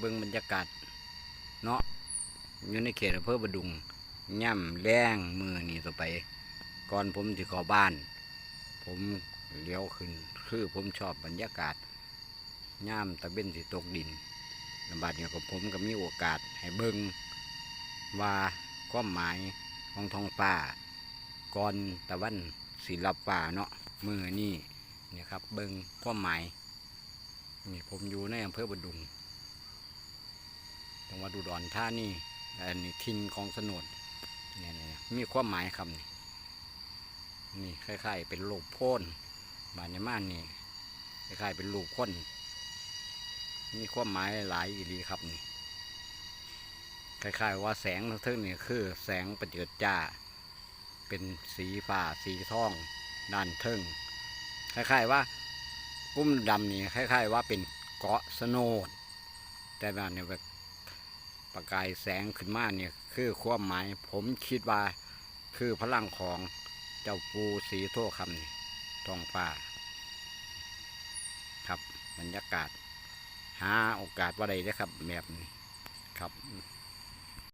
เบิ่งบรรยากาศ เนาะอยู่ในเขตอำเภอบดุงย่ำแรงมือนี่ต่อไป ก่อนผมจะเข้าบ้าน ผมเลี้ยวขึ้น คือผมชอบบรรยากาศย่ำตะเบ็นสิตกดินลำบาดเนี่ยกับผมก็มีโอกาสให้เบิ่งว่าความหมายของทองฟ้าก่อนตะวันสีลับฟ้าเนาะมือนี่นี่ครับเบิ่งความหมายนี่ผมอยู่ในอำเภอบดุง จังหวัดอุดรธานีอันนี้ทินของสนุนเนี่ยนะมีความหมายคำนี่นี่คล้ายๆ เป็นรูปโพ่นบานในม่านนี่คล้ายๆเป็นรูปคนมีความหมายหลายอีหลีครับนี่คล้ายๆว่าแสงทั้งเทิงนี่คือ แสงประเจิดจ้า เป็นสีฟ้าสีทอง ด้านเทิงคล้ายๆว่ากุ้มดำนี่คล้าย ๆ ว่าเป็นเกาะสโนดแต่ว่าเนี่ยแบบ ประกายแสงขึ้นมาเนี่ยคือความหมายผมคิดว่าคือพลังของเจ้าปูสีโทคำนี่ทองฟ้า ครับบรรยากาศ หาโอกาสว่าใดนะครับแบบนี้ครับ